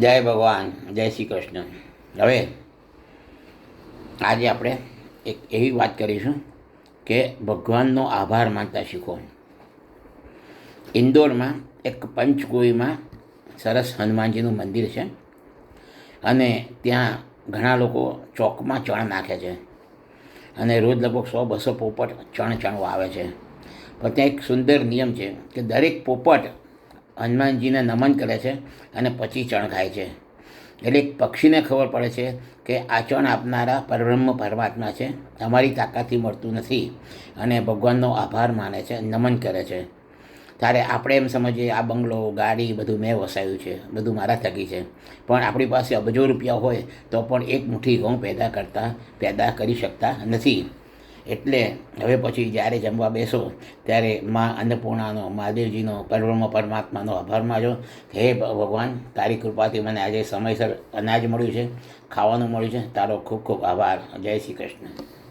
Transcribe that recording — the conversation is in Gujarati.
જય ભગવાન, જય શ્રી કૃષ્ણ. હવે આજે આપણે એક એવી વાત કરીશું કે ભગવાનનો આભાર માનતા શીખો. ઇન્દોરમાં એક પંચકુઈમાં સરસ હનુમાનજીનું મંદિર છે અને ત્યાં ઘણા લોકો ચોકમાં ચણ નાખે છે અને રોજ લગભગ સો બસો પોપટ ચણ ચણવા આવે છે. પણ ત્યાં એક સુંદર નિયમ છે કે દરેક પોપટ હનુમાનજીને નમન કરે છે અને પછી ચણ ખાય છે. એટલે પક્ષીને ખબર પડે છે કે આ ચણ આપનારા પરબ્રહ્મ પરમાત્મા છે. અમારી તાકાતથી મળતું નથી અને ભગવાનનો આભાર માને છે, નમન કરે છે. ત્યારે આપણે એમ સમજીએ, આ બંગલો, ગાડી બધું મેં વસાયું છે, બધું મારા થકી છે. પણ આપણી પાસે અબજો રૂપિયા હોય તો પણ એક મુઠ્ઠી ઘઉં પેદા કરતા, પેદા કરી શકતા નથી. એટલે હવે પછી જ્યારે જમવા બેસો, ત્યારે મા અન્નપૂર્ણાનો, મહાદેવજીનો, પરબ્રહ્મ, પરમાત્માનો આભાર માનો હે ભગવાન, તારી કૃપાથી મને આજે સમયસર અનાજ મળ્યું છે, ખાવાનું મળ્યું છે. તારો ખૂબ ખૂબ આભાર. જય શ્રી કૃષ્ણ.